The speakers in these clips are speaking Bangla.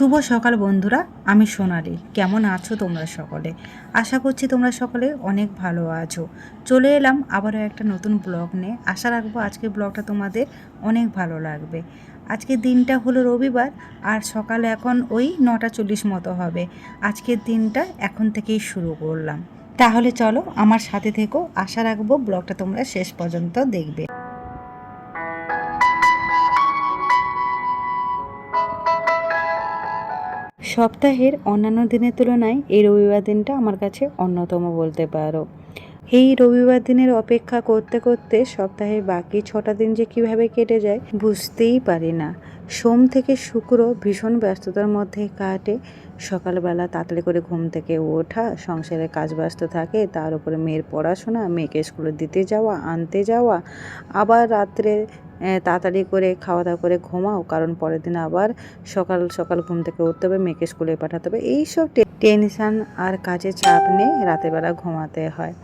শুভ সকাল বন্ধুরা, আমি সোনালি। কেমন আছো তোমরা সকলে? আশা করছি তোমরা সকলে অনেক ভালো আছো। চলে এলাম আবারও একটা নতুন ব্লগ নিয়ে। আশা রাখব আজকের ব্লগটা তোমাদের অনেক ভালো লাগবে। আজকের দিনটা হলো রবিবার, আর সকাল এখন ওই নটা চল্লিশ মতো হবে। আজকের দিনটা এখন থেকেই শুরু করলাম। তাহলে চলো আমার সাথে থেকো। আশা রাখব ব্লগটা তোমরা শেষ পর্যন্ত দেখবে। সপ্তাহের অন্যান্য দিনের তুলনায় এই রবিবার দিনটা আমার কাছে অন্যতম বলতে পারো। এই রবিবার দিনের অপেক্ষা করতে করতে সপ্তাহের বাকি ছটা দিন যে কীভাবে কেটে যায় বুঝতেই পারি না। সোম থেকে শুক্র ভীষণ ব্যস্ততার মধ্যে কাটে। সকালবেলা তাড়াতাড়ি করে ঘুম থেকে ওঠা, সংসারে কাজ ব্যস্ত থাকে, তার উপরে মেয়ের পড়াশোনা, মেয়েকে স্কুলে দিতে যাওয়া, আনতে যাওয়া, আবার রাত্রে তাড়াতাড়ি করে খাওয়া দাওয়া করে ঘুমাও, কারণ পরের দিন আবার সকাল সকাল ঘুম থেকে উঠতে হবে, মেয়েকে স্কুলে পাঠাতে হবে। এইসব টেনশান আর কাজের চাপ নিয়ে রাতেরবেলা ঘুমাতে হয়।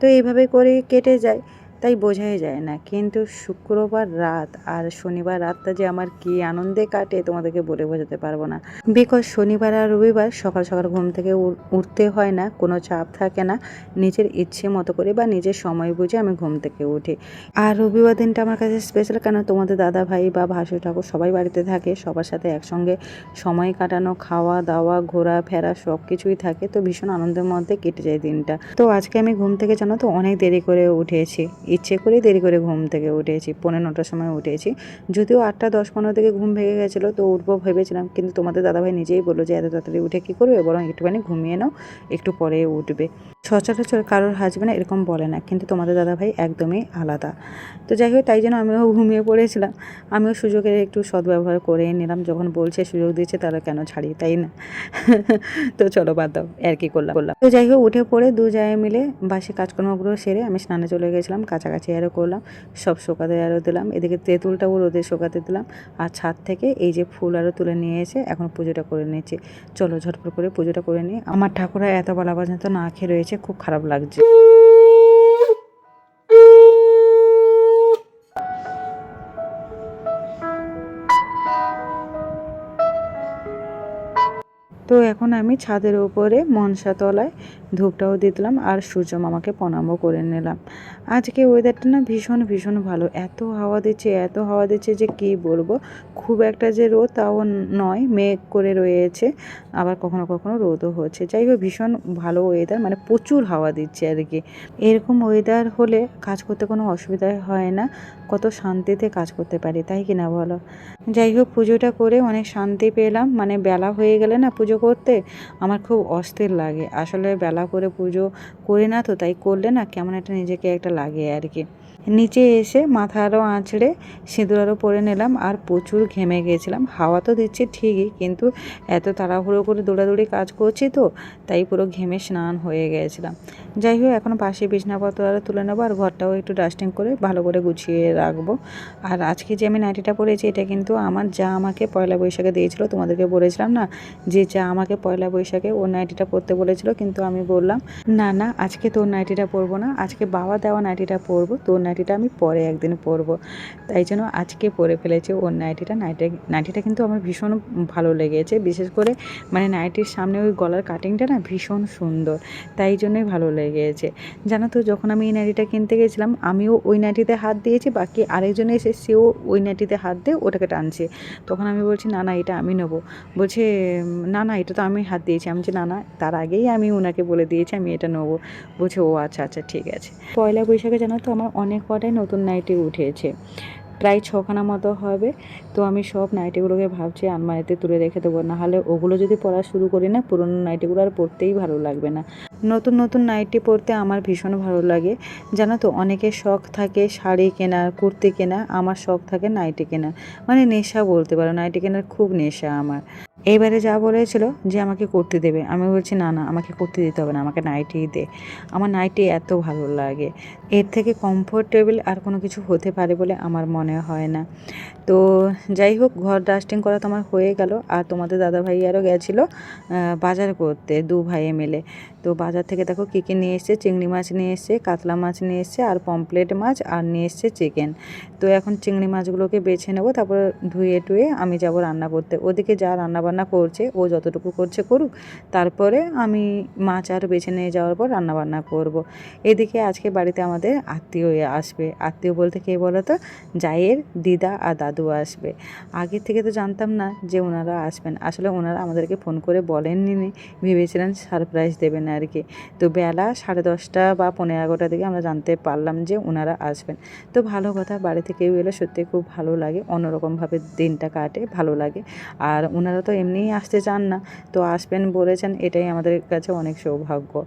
তো এইভাবে করে কেটে যায়। তাই বোঝাই যায় না। কিন্তু শুক্রবার রাত আর শনিবার রাতটা যে আমার কি আনন্দে কাটে তোমাদেরকে বলে বোঝাতে পারব না। বিকজ শনিবার আর রবিবার সকাল সকাল ঘুম থেকে উঠতে হয় না, কোনো চাপ থাকে না। নিজের ইচ্ছে মতো করে বা নিজের সময় বুঝে আমি ঘুম থেকে উঠি। আর রবিবার দিনটা আমার কাছে স্পেশাল কেন? তোমাদের দাদা ভাই বা ভাসু ঠাকুর সবাই বাড়িতে থাকে, সবার সাথে একসঙ্গে সময় কাটানো, খাওয়া দাওয়া ঘোরা ফেরা সব কিছুই থাকে। তো ভীষণ আনন্দের মধ্যে কেটে যায় দিনটা। তো আজকে আমি ঘুম থেকে জানো তো অনেক দেরি করে উঠেছি। ইচ্ছে করেই দেরি করে ঘুম থেকে উঠেছি পনেরো নটার সময় উঠেছি। যদিও আটটা, দশ, পনেরো থেকে ঘুম ভেঙে গেছিল, তো উঠবো ভেবেছিলাম, কিন্তু তোমাদের দাদাভাই নিজেই বলল যে, এত তাড়াতাড়ি উঠে কী করবে? বরং একটুখানি ঘুমিয়ে নাও, একটু পরে উঠবে। সচরাচর কারোর হাজবেন্ড এরকম বলে না, কিন্তু তোমাদের দাদাভাই একদমই আলাদা। তো যাই হোক, তাই জন্য আমিও ঘুমিয়ে পড়েছিলাম। আমিও সুযোগের একটু সদ্ব্যবহার করে নিলাম, যখন বলছে সুযোগ দিচ্ছে তাহলে কেন ছাড়ি, তাই না? তো চলো বাদ দাও, আর কি করলাম। করলাম তো যাই হোক, উঠে পড়ে দু জায়গায় মিলে বাসি কাজকর্মগুলো সেরে আমি স্নানে চলে গেছিলাম কাছাকাছি আরও করলাম, সব শোকাতে আরও দিলাম। এদিকে তেঁতুলটাও রোদে শোকাতে দিলাম। আর ছাদ থেকে এই যে ফুল আরও তুলে নিয়ে এসে এখন পুজোটা করে নিয়েছি চলো ঝটপট করে পুজোটা করে নিই। আমার ঠাকুরা এত বেলা পর্যন্ত না খেয়ে রয়েছে, খুব খারাপ লাগছে। তো এখন আমি ছাদের উপরে মনসা তলায় ধূপটাও দিয়ে দিলাম আর সূর্য মামাকে প্রণামও করে নিলাম। আজকে ওয়েদারটা না ভীষণ ভীষণ ভালো। এত হাওয়া দিচ্ছে, এত হাওয়া দিচ্ছে যে কি বলব? খুব একটা যে রোদ তাও নয়, মেঘ করে রয়েছে। আবার কখনো কখনো রোদও হচ্ছে। যাই হোক, ভীষণ ভালো ওয়েদার মানে প্রচুর হাওয়া দিচ্ছে আর কি। এরকম ওয়েদার হলে কাজ করতে কোনো অসুবিধা হয় না। কত শান্তিতে কাজ করতে পারি, তাই কি না বলো? যাই হোক, পুজোটা করে অনেক শান্তি পেলাম। মানে বেলা হয়ে গেলে না পুজো করতে আমার খুব অস্থির লাগে। আসলে বেলা করে পুজো করি না তো তাই করলে না কেমন একটা নিজেকে একটা লাগে আর কি। নিচে এসে মাথা আরও আঁচড়ে সিঁদুর আরও পরে নিলাম আর প্রচুর ঘেমে গিয়েছিলাম হাওয়া তো দিচ্ছে ঠিকই, কিন্তু এত তাড়াহুড়ো করে দৌড়াদৌড়ি কাজ করছি তো, তাই পুরো ঘেমে স্নান হয়ে গিয়েছিলাম যাই হোক, এখন পাশে বিছনাপত্র আরও তুলে নেব আর ঘরটাও একটু ডাস্টিং করে ভালো করে গুছিয়ে রাখব। আর আজকে যে আমি নাইটিটা পরেছি, এটা কিন্তু আমার যা আমাকে পয়লা বৈশাখে দিয়েছিল, তোমাদেরকে বলেছিলাম না? যে যা আমাকে পয়লা বৈশাখে ও নাইটিটা পরতে বলেছিল, কিন্তু আমি বললাম, না না, আজকে তোর নাইটিটা পরবো না, আজকে বাবা দেওয়া নাইটিটা পরবো, তোর নাইটিটা আমি পরে একদিন পরবো। তাই জন্য আজকে পরে ফেলেছি ওর নাইটিটা। নাইটি, নাইটিটা কিন্তু আমার ভীষণ ভালো লেগেছে। বিশেষ করে মানে নাইটির সামনে ওই গলার কাটিংটা না ভীষণ সুন্দর। তাই জন্যই ভালো লেগেছে। জানো তো, যখন আমি এই নাইটিটা কিনতে গেছিলাম, আমিও ওই নাইটিতে হাত দিয়েছি, বাকি আরেকজন এসে সেও ওই নাইটিতে হাত দিয়ে ওটাকে টানছে। তখন আমি বলছি, না না, এটা আমি নেব। বলছে, না না, এটা তো আমি হাত দিয়েছি। আমি বলছি, না না, তার আগেই আমি ওনাকে বলে দিয়েছি, আমি এটা নেব। বলছে, ও আচ্ছা আচ্ছা ঠিক আছে। পয়লা বৈশাখে জানো তো, আমার অনেক কটাই নতুন নাইটি উঠেছে? প্রায় ছখানা মতো হবে। তো আমি সব নাইটিগুলোকে ভাবছি আলমারিতে তুলে রেখে দেবো। নাহলে ওগুলো যদি পরা শুরু করি না, পুরনো নাইটিগুলো আর পরতেই ভালো লাগবে না। নতুন নতুন নাইটি পরতে আমার ভীষণ ভালো লাগে। জানো তো অনেকের শখ থাকে শাড়ি কেনা, কুর্তি কেনা, আমার শখ থাকে নাইটি কেনা। মানে নেশা বলতে পারো, নাইটি কেনার খুব নেশা আমার। এইবারে যা বলেছিল যে আমাকে করতে দেবে, আমি বলছি, না না, আমাকে করতে দিতে হবে না, আমাকে নাইটি দে। আমার নাইটি এত ভালো লাগে। এর থেকে কমফোর্টেবল আর কোনো কিছু হতে পারে বলে আমার মনে হয় না। তো যাই হোক, ঘর ডাস্টিং করা তোমার হয়ে গেল। আর তোমাদের দাদা ভাই আরও গেছিল বাজার করতে দু ভাইয়ে মিলে। তো বাজার থেকে দেখো কী কী নিয়ে এসছে? চিংড়ি মাছ নিয়ে এসছে, কাতলা মাছ নিয়ে এসছে, আর পমপ্লেট মাছ, আর নিয়ে এসছে চিকেন। তো এখন চিংড়ি মাছগুলোকে বেছে নেব, তারপর ধুয়ে টুয়ে আমি যাব রান্না করতে। ওদিকে যা রান্না বান্না বান্না করছে, ও যতটুকু করছে করুক, তারপরে আমি মাছ আর বেছে নিয়ে যাওয়ার পর রান্না বান্না করব। এদিকে আজকে বাড়িতে আমাদের আত্মীয় আসবে। আত্মীয় বলতে কে বলো তো জায়ের দিদা আর দাদু আসবে। আগে থেকে তো জানতাম না যে ওনারা আসবেন। আসলে ওনারা আমাদেরকে ফোন করে বলেননি, ভেবেছিলেন সারপ্রাইজ দেবেন আর কি। তো বেলা সাড়ে দশটা বা পনেরো এগারোটা দিকে আমরা জানতে পারলাম যে ওনারা আসবেন। তো ভালো কথা, বাড়ি থেকেও এলে সত্যি খুব ভালো লাগে, অন্যরকমভাবে দিনটা কাটে, ভালো লাগে। আর ওনারা তো এমনিই আসতে চান না, তো আসবেন বলেছেন, এটাই আমাদের কাছে অনেক সৌভাগ্য।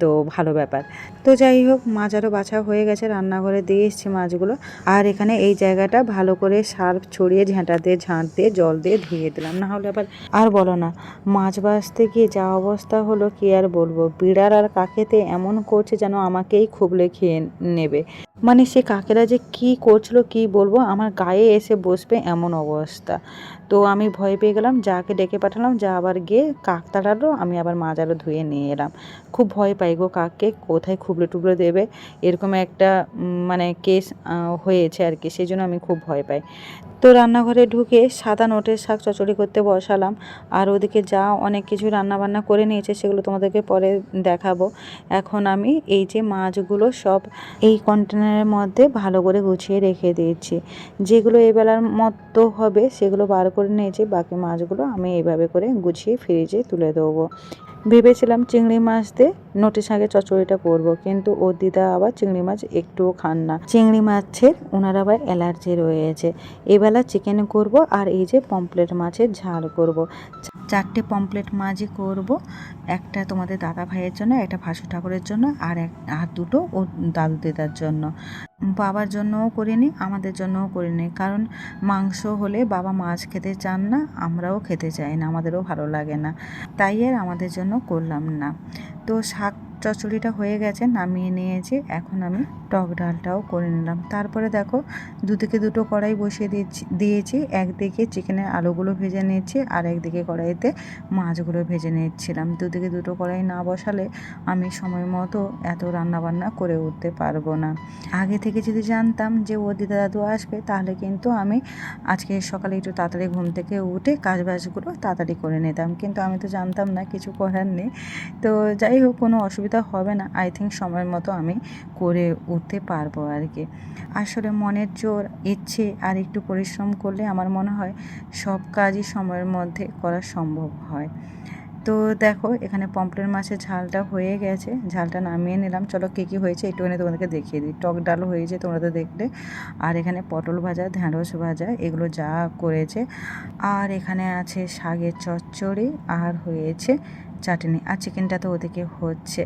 তো ভালো ব্যাপার। তো যাই হোক, মাছ আরও বাছা হয়ে গেছে, রান্নাঘরে দিয়ে এসছি মাছগুলো। আর এখানে এই জায়গাটা ভালো করে সার্ফ ছড়িয়ে ঝাঁটা দিয়ে, ঝাঁট দিয়ে, জল দিয়ে ধুয়ে দিলাম। না হলে আবার আর বলো না, মাছ বাছতে গিয়ে যা অবস্থা হলো, কি আর বলব? বিড়ার আর কাকেতে এমন করছে যেন আমাকেই খুবলে খেয়ে নেবে। মানে সে কাকেরা যে কি করছিল, কি বলব? আমার গায়ে এসে বসবে এমন অবস্থা। তো আমি ভয় পেয়ে গেলাম, যাকে ডেকে পাঠালাম, যা আবার গিয়ে কাক তাড়ালো, আমি আবার মাছ আরও ধুয়ে নিয়ে এলাম। খুব ভয় পাই গো কাককে, কোথায় খুবলে টুবলে দেবে? এরকম একটা মানে কেস হয়েছে আর কি, সেই জন্য আমি খুব ভয় পাই। তো রান্নাঘরে ঢুকে সাদা নোটের শাক চচড়ি করতে বসালাম। আর ওদিকে যা অনেক কিছু রান্না বান্না করে নিয়েছে সেগুলো তোমাদেরকে পরে দেখাবো। এখন আমি এই যে মাছগুলো সব এই কন্টেনারের মধ্যে ভালো করে গুছিয়ে রেখে দিয়েছি। যেগুলো এবেলার মতো হবে সেগুলো বার করে নিয়েছি, বাকি মাছগুলো আমি এইভাবে করে গুছিয়ে ফ্রিজে তুলে দেবো। ভেবেছিলাম চিংড়ি মাছ দিয়ে নোটিশ আগে চচ্চড়িটা করব, কিন্তু ও দিদা আবার চিংড়ি মাছ একটুও খান না। চিংড়ি মাছের ওনার আবার অ্যালার্জি রয়েছে। এবেলা চিকেন করব আর এই যে পমপ্লেট মাছের ঝাল করব। চারটে পমপ্লেট মাছই করব, একটা তোমাদের দাদা ভাইয়ের জন্য, একটা ভাসু ঠাকুরের জন্য, আর এক, আর দুটো ও দাদু দিদার জন্য। বাবার জন্যও করে নিই আমাদের জন্যও করে নিই কারণ মাংস হলে বাবা মাছ খেতে চান না, আমরাও খেতে চাই না, আমাদেরও ভালো লাগে না। তাই আর আমাদের জন্য করলাম না। তো শাক চচ্চড়িটা হয়ে গেছে, নামিয়ে নিয়েছি। এখন আমি টক ডালটাও করে নিলাম। তারপরে দেখো, দুদিকে দুটো কড়াই বসিয়ে দিয়েছি দিয়েছি। একদিকে চিকেনের আলুগুলো ভেজে নিয়েছি আর একদিকে কড়াইতে মাছগুলো ভেজে নিচ্ছিলাম। দুদিকে দুটো কড়াই না বসালে আমি সময় মতো এত রান্নাবান্না করে উঠতে পারব না। আগে থেকে যদি জানতাম যে ও দিদা দাদু আসবে, তাহলে কিন্তু আমি আজকে সকালে একটু তাড়াতাড়ি ঘুম থেকে উঠে কাজবাজগুলো তাড়াতাড়ি করে নিতাম। কিন্তু আমি তো জানতাম না, কিছু করার নেই। তো যাই হোক, কোনো অসুবিধা হবে না। আই থিঙ্ক সময় মতো আমি করে উঠতে পারব আর কি। আসলে মনের জোর, ইচ্ছে আর একটু পরিশ্রম করলে আমার মনে হয় সব কাজই সময়ের মধ্যে করা সম্ভব হয়। তো দেখো, এখানে পম্পলেট মাছের ঝালটা হয়ে গেছে। ঝালটা নামিয়ে নিলাম। চলো কী কী হয়েছে একটুখানি তোমাদেরকে দেখিয়ে দিই। টক ডাল হয়েছে তোমরা তো দেখলে। আর এখানে পটল ভাজা, ঢ্যাঁড়স ভাজা, এগুলো যা করেছে। আর এখানে আছে শাগের চচ্চড়ি। আর হয়েছে চাটনি আর চিকেনটা তো ওদিকে হচ্ছে।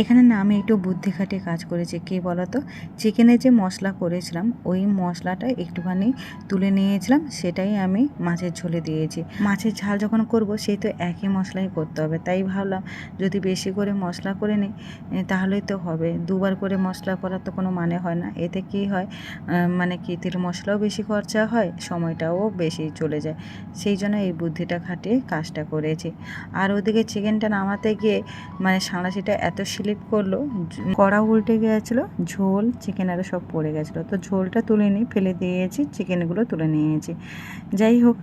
এখানে না আমি একটু বুদ্ধি খাটিয়ে কাজ করেছি কী বলতো? চিকেনে যে মশলা করেছিলাম, ওই মশলাটা একটুখানি তুলে নিয়েছিলাম, সেটাই আমি মাছের ঝোলে দিয়েছি। মাছের ঝাল যখন করব, সেই তো একই মশলাই করতে হবে। তাই ভাবলাম, যদি বেশি করে মশলা করে নিই তাহলেই তো হবে। দুবার করে মশলা করার তো কোনো মানে হয় না। এতে কি হয় মানে কি তেল মশলাও বেশি খরচা হয়, সময়টাও বেশি চলে যায়। সেই জন্য এই বুদ্ধিটা খাটিয়ে কাজটা করেছি। আর ওদিকে চিকেনটা নামাতে গিয়ে মানে সাঁড়াশিটা এত স্লিপ করল, কড়া উল্টে গিয়েছিল, ঝোল চিকেন আরও সব পড়ে গেছিল তো ঝোলটা তুলে নিয়ে ফেলে দিয়েছি চিকেনগুলো তুলে নিয়েছি। যাই হোক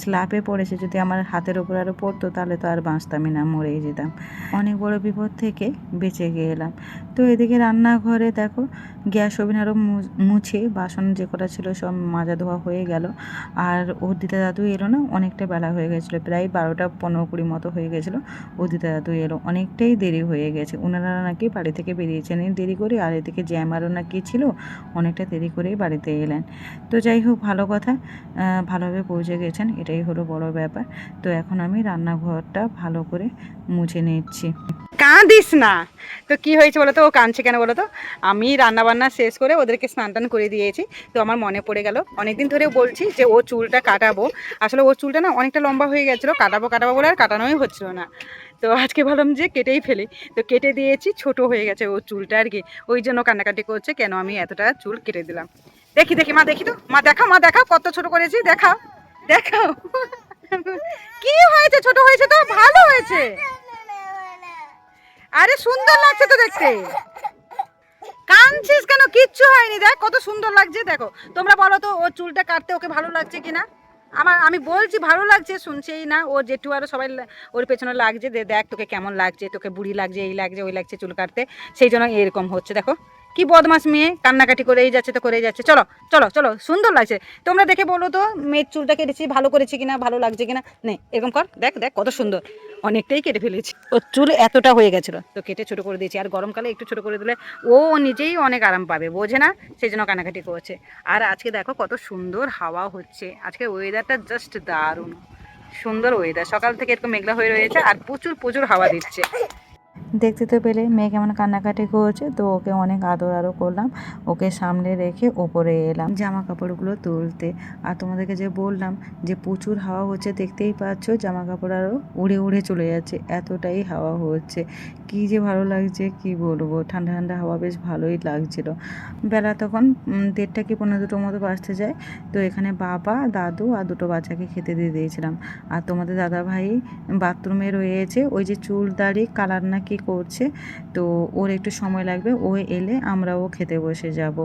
স্ল্যাপে পড়েছে, যদি আমার হাতের ওপর আরও পড়তো, তাহলে তো আর বাঁচতামই না, মরেই যেতাম। অনেক বড় বিপদ থেকে বেঁচে গেলাম তো এদিকে রান্নাঘরে দেখো, গ্যাস ওভেন আরও মুছে, বাসন যে কটা ছিল সব মাজা ধোয়া হয়ে গেল। আর ওর দিদা এলো না, অনেকটা বেলা হয়ে গেছিল, প্রায় বারোটা পনেরো কুড়ি মতো হয়ে গেছিল। ও দাদু এলো, অনেকটাই দেরি হয়ে গেছে। ওনারা নাকি বাড়ি থেকে বেরিয়েছেন দেরি করে, আর এদিকে জ্যাম জ্যামারও নাকি ছিল, অনেকটা দেরি করেই বাড়িতে এলেন। তো যাই হোক, ভালো কথা ভালোভাবে পৌঁছে গেছেন, এটাই হলো বড় ব্যাপার। তো এখন আমি রান্নাঘরটা ভালো করে মুছে নিচ্ছি। কাঁদিস না! তো কি হয়েছে বলো তো? ও কাঁদছে কেন বলো তো? আমি রান্না বান্না শেষ করে ওদেরকে স্নান টান করে দিয়েছি। তো আমার মনে পড়ে গেল, অনেকদিন ধরে বলছি যে ও চুলটা কাটাবো। আসলে ওর চুলটা না অনেকটা লম্বা হয়ে গেছিল, কাটাবো কাটাবো বলে আর কাটানোই হচ্ছিল না। তো আজকে ভাবলাম যে কেটেই ফেলি। তো কেটে দিয়েছি, ছোট হয়ে গেছে ওর চুলটা আর কি। ওই জন্য কান্নাকাটি করছে, কেন আমি এতটা চুল কেটে দিলাম। দেখি দেখি, মা, দেখি তো। মা দেখা মা দেখা কত ছোট করেছি, দেখাও। দেখাও। কি হয়েছে? ছোট হয়েছে তো? ভালো হয়েছে। আরে সুন্দর লাগছে তো দেখতে। কাঁদছিস কেন? কিচ্ছু হয়নি, দেখ, কত সুন্দর লাগছে, দেখো। তোমরা বলো তো, ওর চুলটা কাটতে ওকে ভালো লাগছে কিনা? আমার, আমি বলছি ভালো লাগছে, শুনছেই না। ও জেঠু আরও সবাই ওর পেছনে লাগছে দেখ তোকে কেমন লাগছে, তোকে বুড়ি লাগছে, এই লাগছে, ওই লাগছে চুল কাটতে। সেই জন্য এরকম হচ্ছে, দেখো। কি বদমাস মেয়ে? কান্নাকাটি করেই যাচ্ছে তো করেই যাচ্ছে। চলো চলো চলো, সুন্দর লাগছে। তোমরা দেখে বলো তো, মেয়ের চুলটা কেটেছি, ভালো করেছি কিনা, ভালো লাগছে কিনা? নে, এরকম কর, দেখ দেখ, কত সুন্দর। অনেকটাই কেটে ফেলেছি। ওর চুল এতটা হয়ে গেছিল। তো কেটে ছোটো করে দিয়েছি, আর গরমকালে একটু ছোটো করে দিলে ও নিজেই অনেক আরাম পাবে, বোঝে না? সেই জন্য কানাকাটি করছে। আর আজকে দেখো কত সুন্দর হাওয়া হচ্ছে। আজকে ওয়েদারটা জাস্ট দারুণ। সুন্দর ওয়েদার সকাল থেকে এরকম মেঘলা হয়ে রয়েছে, আর প্রচুর প্রচুর হাওয়া দিচ্ছে। দেখতে তো পেলে, মেয়ে কেমন কান্নাকাটি করছে, তো ওকে অনেক আদর আরও করলাম। ওকে সামনে রেখে ওপরে এলাম জামা কাপড়গুলো তুলতে। আর তোমাদেরকে যে বললাম যে প্রচুর হাওয়া হচ্ছে, দেখতেই পাচ্ছ জামা কাপড় আরও উড়ে উড়ে চলে যাচ্ছে, এতটাই হাওয়া হচ্ছে। কি যে ভালো লাগছে, কি বলব? ঠান্ডা ঠান্ডা হাওয়া বেশ ভালোই লাগছিল। বেলা তখন দেড়টা কি পনেরো দুটোর মতো বাঁচতে যায়। তো এখানে বাবা, দাদু আর দুটো বাচ্চাকে খেতে দিয়ে দিয়েছিলাম। আর তোমাদের দাদা ভাই বাথরুমে রয়েছে, ওই যে চুল দাড়ি, কালার না করছে। তো ওর একটু সময় লাগবে, ও এলে আমরাও খেতে বসে যাব।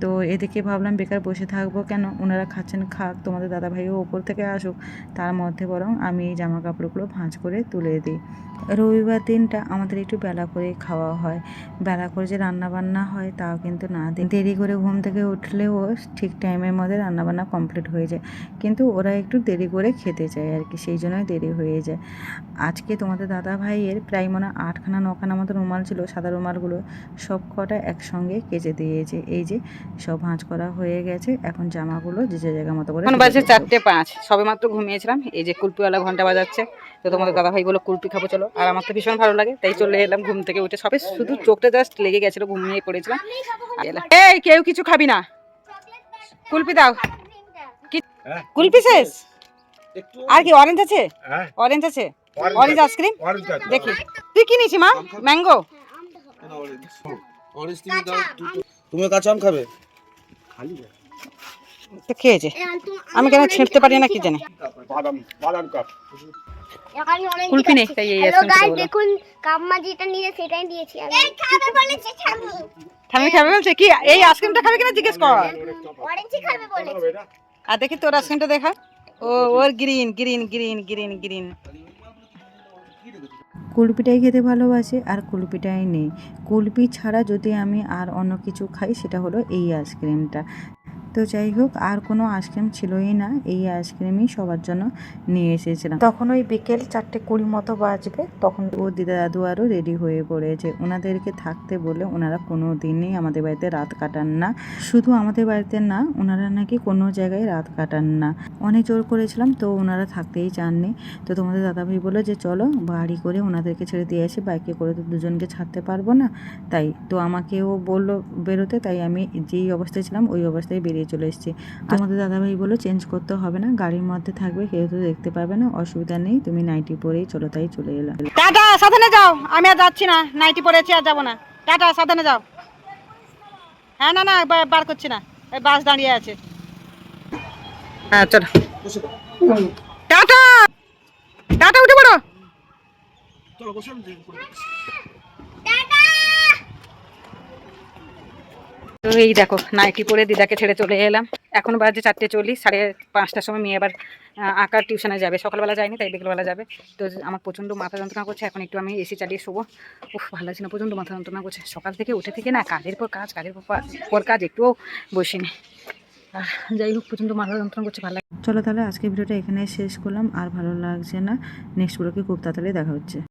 তো এদিকে ভাবলাম বেকার বসে থাকব কেন? ওনারা খাচ্ছেন, খাক, তোমাদের দাদা ভাইও ওপর থেকে আসুক। তার মধ্যে বরং আমি এই জামা কাপড়গুলো ভাঁজ করে তুলে দিই। রবিবার দিনটা আমাদের একটু বেলা করে খাওয়া হয়। বেলা করে যে রান্না বান্না হয় তাও কিন্তু না। দিন দেরি করে ঘুম থেকে উঠলেও ঠিক টাইমের মধ্যে রান্নাবান্না কমপ্লিট হয়ে যায়। কিন্তু ওরা একটু দেরি করে খেতে চায় আর কি সেই জন্যই দেরি হয়ে যায়। আজকে তোমাদের দাদা ভাইয়ের প্রায় মনে হয় আটখানা নখানা মতো রুমাল ছিল সাদা রুমালগুলো সব কটা একসঙ্গে কেচে দিয়েছে। এই যে সব ভাঁজ করা হয়ে গেছে এখন জামাগুলো যে যে জায়গা মতো করে এখন বাজে চারটে পাঁচ। সবে মাত্র ঘুমিয়েছিলাম। এই যে কুলপিওয়ালা ঘণ্টা বাজাচ্ছে। তো তোমাদের দাদা ভাই বলো কুলপি খাব চলো। আর আমার তো ভীষণ ভালো লাগে তাই চলে এলাম ঘুম থেকে উঠে। সবে শুধু চোখটা জাস্ট লেগে গেছিল ঘুমিয়ে পড়েছিলাম। এই কেউ কিছু খাবি না। কুলপি দাও। কি কুলপি শেষ? আর কি অরেঞ্জ আছে? হ্যাঁ। অরেঞ্জ আছে? অরেঞ্জ আইসক্রিম দেখি। তুই কি নিয়েছি মা? ম্যাঙ্গো অরেঞ্জ তুমি দাও দুটো। তুমি কাঁচা আম খাবে? খালি খেয়েছে আমি কেন ছিঁড়তে পারি না কি জানি? বাদাম বাদাম কাপ এখানে অনেক কুলপি নেই তাই এই হ্যালো আইসক্রিম গাইস খেতে বললাম। দেখুন কাম্মা যেটা নিয়ে সেটাই দিয়েছি আমি। খাবে বলেছে ঠামি খাবে বলছে? কি এই আইসক্রিমটা খাবে কিনা জিজ্ঞেস কর। অরেঞ্জই খাবে বলেছে। আর দেখি তোর আইসক্রিমটা দেখা। ও ওর green green green green green. কুলপিটাই খেতে ভালোবাসে আর কুলপিটাই নেই। কুলপি ছাড়া যদি আমি আর অন্য কিছু খাই সেটা হলো এই আইসক্রিমটা। তো যাই হোক, আর কোনো আইসক্রিম ছিলই না। এই আইসক্রিমই সবার জন্য নিয়ে এসেছিলাম। তখন ওই বিকেল চারটে কুড়ি মতো বাজবে, তখন ও দিদা দাদু আরও রেডি হয়ে পড়েছে। ওনাদেরকে থাকতে বলে ওনারা কোনো দিনই আমাদের বাড়িতে রাত কাটান না। শুধু আমাদের বাড়িতে না, ওনারা নাকি কোনো জায়গায় রাত কাটান না। অনেক জোর করেছিলাম, তো ওনারা থাকতেই চাননি। তো তোমাদের দাদাভাই বলল যে, চলো, বাড়ি করে ওনাদেরকে ছেড়ে দিয়ে আসি বাইকে করে তো দুজনকে ছাড়তে পারব না। তাই তো আমাকেও বলল বেরোতে, তাই আমি যেই অবস্থায় ছিলাম, ওই অবস্থায় বেরিয়ে চলে এসেছি। তোমাদের দাদাভাই বলল চেঞ্জ করতে হবে না গাড়ির মধ্যে থাকবে কেউ তো দেখতে পাবে না অসুবিধা নেই তুমি নাইটি পরেই চলো তাই চলে এলাম। টাটা সাধনে যাও আমি আর যাচ্ছি না নাইটি পরেছি আর যাব না। টাটা সাধনে যাও। হ্যাঁ না না বার করছি না ওই বাস দাঁড়িয়ে আছে। হ্যাঁ চলো। টাটা টাটা উঠে পড়ো। চলো বসে আমি drink করে দিচ্ছি। তো এই দেখো, নাইটি পরে দিদাকে ছেড়ে চলে এলাম। এখন বাজে চারটে চল্লিশ, সাড়ে পাঁচটার সময় মেয়ে আবার আঁকার টিউশনে যাবে। সকালবেলা যায়নি, তাই বিকেলবেলা যাবে। তো আমার প্রচণ্ড মাথা যন্ত্রণা করছে, এখন একটু আমি এসি চালিয়ে শোবো। উফ, ভালো লাগছে না, প্রচণ্ড মাথা যন্ত্রণা করছে। সকাল থেকে উঠে থেকে না কাজের পর কাজ, কাজের পর কাজ, একটুও বসিনি। যাই হোক, প্রচণ্ড মাথা যন্ত্রণা করছে, ভালো চলো তাহলে আজকে ভিডিওটা এখানে শেষ করলাম, আর ভালো লাগছে না, নেক্সট ভিডিওকে খুব তাড়াতাড়ি দেখা হচ্ছে।